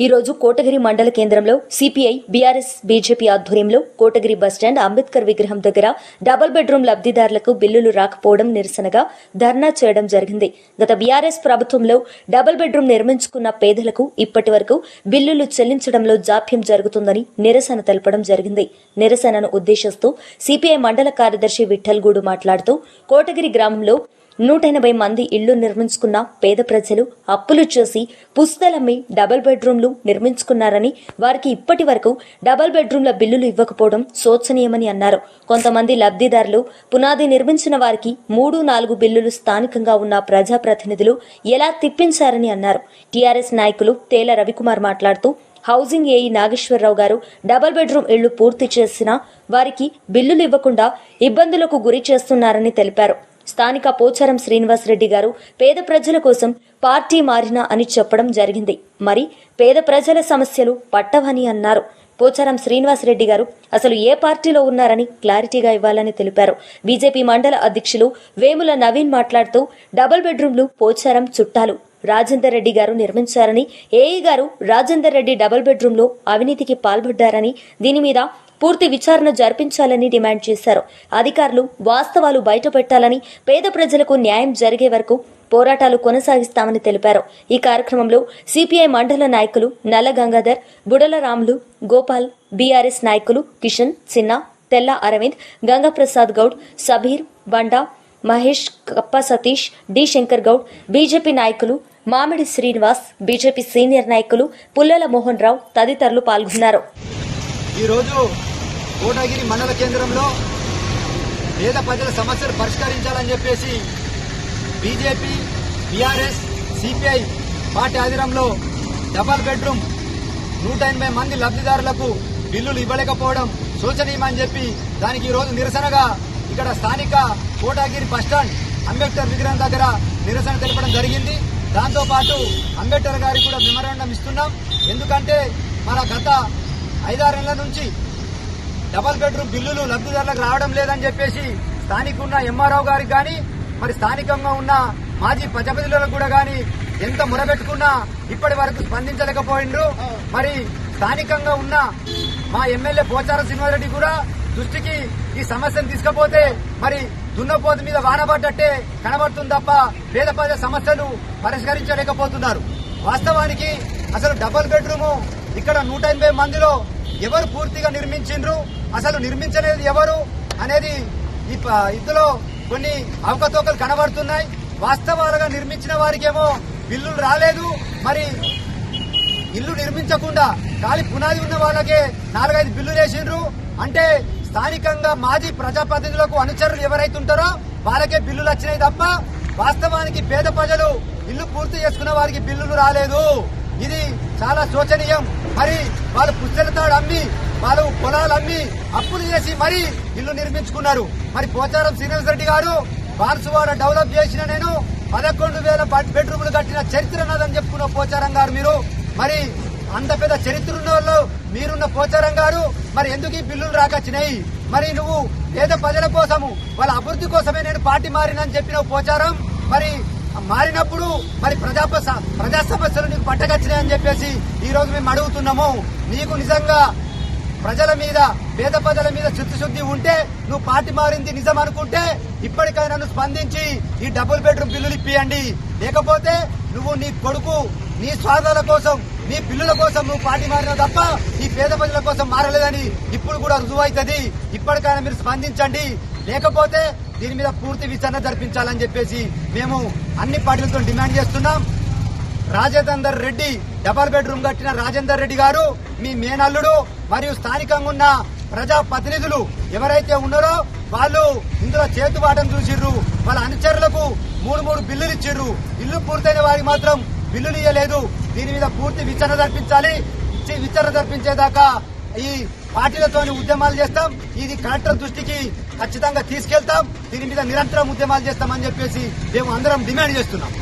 ఈరోజు కోటగిరి మండల కేంద్రంలో సిపిఐ బీఆర్ఎస్ బీజేపీ ఆధ్వర్యంలో కోటగిరి బస్టాండ్ అంబేద్కర్ విగ్రహం దగ్గర డబుల్ బెడ్రూమ్ లబ్ధిదారులకు బిల్లులు రాకపోవడం నిరసనగా ధర్నా చేయడం జరిగింది. గత బీఆర్ఎస్ ప్రభుత్వంలో డబుల్ బెడ్రూమ్ నిర్మించుకున్న పేదలకు ఇప్పటి వరకు బిల్లులు చెల్లించడంలో జాప్యం జరుగుతుందని నిరసన తెలపడం జరిగింది. నిరసనను ఉద్దేశిస్తూ సిపిఐ మండల కార్యదర్శి విఠల్గూడు మాట్లాడుతూ కోటగిరి గ్రామంలో నూట ఎనభై మంది ఇళ్ళు నిర్మించుకున్న పేద ప్రజలు అప్పులు చేసి పుస్తలమ్మి డబుల్ బెడ్రూమ్లు నిర్మించుకున్నారని వారికి ఇప్పటి వరకు డబుల్ బెడ్రూమ్ల బిల్లులు ఇవ్వకపోవడం శోచనీయమని అన్నారు. కొంతమంది లబ్ధిదారులు పునాది నిర్మించిన వారికి మూడు నాలుగు బిల్లులు స్థానికంగా ఉన్న ప్రజాప్రతినిధులు ఎలా తిప్పించారని అన్నారు. టీఆర్ఎస్ నాయకులు తేల రవికుమార్ మాట్లాడుతూ హౌసింగ్ ఏఈ నాగేశ్వరరావు గారు డబల్ బెడ్రూమ్ ఇళ్ళు పూర్తి చేసినా వారికి బిల్లులు ఇవ్వకుండా ఇబ్బందులకు గురి చేస్తున్నారని తెలిపారు. స్థానిక పోచారం శ్రీనివాసరెడ్డి గారు పేద ప్రజల కోసం పార్టీ మారినా అని చెప్పడం జరిగింది. మరి పేద ప్రజల సమస్యలు పట్టవని అన్నారు. పోచారం శ్రీనివాసరెడ్డి గారు అసలు ఏ పార్టీలో ఉన్నారని క్లారిటీగా ఇవ్వాలని తెలిపారు. బీజేపీ మండల అధ్యక్షులు వేముల నవీన్ మాట్లాడుతూ డబుల్ బెడ్రూమ్లు పోచారం చుట్టాలు రాజేందర్ రెడ్డి గారు నిర్మించారని ఏఈ గారు రాజేందర్ రెడ్డి డబుల్ బెడ్రూమ్లో అవినీతికి పాల్పడ్డారని దీని మీద పూర్తి విచారణ జరిపించాలని డిమాండ్ చేశారు. అధికారులు వాస్తవాలు బయటపెట్టాలని పేద ప్రజలకు న్యాయం జరిగే వరకు పోరాటాలు కొనసాగిస్తామని తెలిపారు. ఈ కార్యక్రమంలో సిపిఐ మండల నాయకులు నల్ల గంగాధర్ బుడల రాములు గోపాల్ బీఆర్ఎస్ నాయకులు కిషన్ సిన్న తెల్ల అరవింద్ గంగాప్రసాద్ గౌడ్ సబీర్ బండా మహేష్ కప్ప సతీష్ డి శంకర్ గౌడ్ బీజేపీ నాయకులు మామిడి శ్రీనివాస్ బీజేపీ సీనియర్ నాయకులు పుల్లల మోహన్ రావు తదితరులు పాల్గొన్నారు. ఈరోజు కోటగిరి మండల కేంద్రంలో పేద ప్రజల సమస్యలు పరిష్కరించాలని చెప్పేసి బీజేపీ బీఆర్ఎస్ సిపిఐ పార్టీ ఆధీనంలో డబల్ బెడ్రూమ్ నూట ఎనభై మంది లబ్ధిదారులకు బిల్లులు ఇవ్వలేకపోవడం శోచనీయమని చెప్పి దానికి ఈరోజు నిరసనగా ఇక్కడ స్థానిక కోటగిరి బస్టాండ్ అంబేద్కర్ విగ్రహం దగ్గర నిరసన తెలపడం జరిగింది. దాంతోపాటు అంబేద్కర్ గారికి కూడా మెమరాండం ఇస్తున్నాం. ఎందుకంటే మన గత ఐదారేళ్ళ నుంచి డబల్ బెడ్రూమ్ బిల్లులు లబ్ధిదారులకు రావడం లేదని చెప్పేసి స్థానికున్న ఎంఆర్ఓ గారికి కానీ మరి స్థానికంగా ఉన్న మాజీ ప్రజాప్రతినిధులకు కూడా కానీ ఎంత మొరబెట్టుకున్నా ఇప్పటి వరకు స్పందించలేకపోయిండ్రు. మరి స్థానికంగా ఉన్న మా ఎమ్మెల్యే పోచార శ్రీనివాసరెడ్డి కూడా దృష్టికి ఈ సమస్యను తీసుకపోతే మరి దున్నపోతు మీద వానబడ్డట్టే కనబడుతుంది తప్ప పేద ప్రజల సమస్యలు పరిష్కరించలేకపోతున్నారు. వాస్తవానికి అసలు డబుల్ బెడ్రూము ఇక్కడ నూట ఎనభై మందిలో ఎవరు పూర్తిగా నిర్మించిండ్రు? అసలు నిర్మించలేదు ఎవరు? అనేది ఇందులో కొన్ని అవకతవకలు కనబడుతున్నాయి. వాస్తవాలుగా నిర్మించిన వారికేమో బిల్లులు రాలేదు. మరి ఇల్లు నిర్మించకుండా ఖాళీ పునాది ఉన్న వాళ్ళకే నాలుగైదు బిల్లులు వేసిండ్రు. అంటే స్థానికంగా మాజీ ప్రజాప్రతినిధులకు అనుచరులు ఎవరైతే ఉంటారో వాళ్ళకే బిల్లులు వచ్చినాయి తప్ప వాస్తవానికి పేద ప్రజలు ఇల్లు పూర్తి చేసుకున్న వారికి బిల్లులు రాలేదు. ఇది చాలా శోచనీయం. మరి వాళ్ళు పుస్తకతాడు అమ్మి వాళ్ళు పొలాలు అమ్మి అప్పులు చేసి మరి ఇల్లు నిర్మించుకున్నారు. మరి పోచారం శ్రీనివాస్ రెడ్డి గారు బాన్సువాడ డెవలప్ చేసిన నేను పదకొండు వేల బెడ్రూమ్లు కట్టిన చరిత్ర ఉన్నదని చెప్పుకున్న పోచారం గారు మీరు. మరి అంత పెద్ద చరిత్ర ఉన్న వాళ్ళు మీరున్న పోచారం గారు. మరి ఎందుకు ఈ బిల్లులు రాకొచ్చినాయి మరి నువ్వు పేద ప్రజల కోసము వాళ్ళ అభివృద్ధి కోసమే నేను పార్టీ మారినని చెప్పిన పోచారం. మరి మారినప్పుడు మరి ప్రజా ప్రజా సమస్యలు నీకు పట్టకొచ్చినాయని చెప్పేసి ఈ రోజు మేము అడుగుతున్నాము. నీకు నిజంగా ప్రజల మీద పేద ప్రజల మీద చిత్తశుద్ధి ఉంటే నువ్వు పార్టీ మారింది నిజం అనుకుంటే ఇప్పటికైనా నువ్వు స్పందించి ఈ డబుల్ బెడ్రూమ్ బిల్లులు ఇప్పియండి. లేకపోతే నువ్వు నీ కొడుకు నీ స్వార్థాల కోసం నీ పిల్లుల కోసం నువ్వు పార్టీ మారిన తప్ప నీ పేద ప్రజల కోసం మారలేదని ఇప్పుడు కూడా రుజువు అవుతుంది ఇప్పటికైనా మీరు స్పందించండి. లేకపోతే దీని మీద పూర్తి విచారణ జరిపించాలని చెప్పేసి మేము అన్ని పార్టీలతో డిమాండ్ చేస్తున్నాం. రాజేందర్ రెడ్డి డబల్ బెడ్రూమ్ కట్టిన రాజేందర్ రెడ్డి గారు మీ మేనల్లుడు మరియు స్థానికంగా ఉన్న ప్రజా ప్రతినిధులు ఎవరైతే ఉన్నారో వాళ్ళు ఇందులో చేతుబాటం చూసిర్రు. వాళ్ళ అనుచరులకు మూడు మూడు బిల్లులు ఇచ్చిర్రు. ఇల్లు పూర్తయిన వారికి మాత్రం బిల్లులు ఇవ్వలేదు దీని మీద పూర్తి విచారణ జరిపించాలి. ఇచ్చి విచారణ జరిపించేదాకా ఈ పార్టీలతో ఉద్యమాలు చేస్తాం. ఇది కలెక్టర్ దృష్టికి ఖచ్చితంగా తీసుకెళ్తాం. దీని మీద నిరంతరం ఉద్యమాలు చేస్తామని చెప్పేసి మేము అందరం డిమాండ్ చేస్తున్నాం.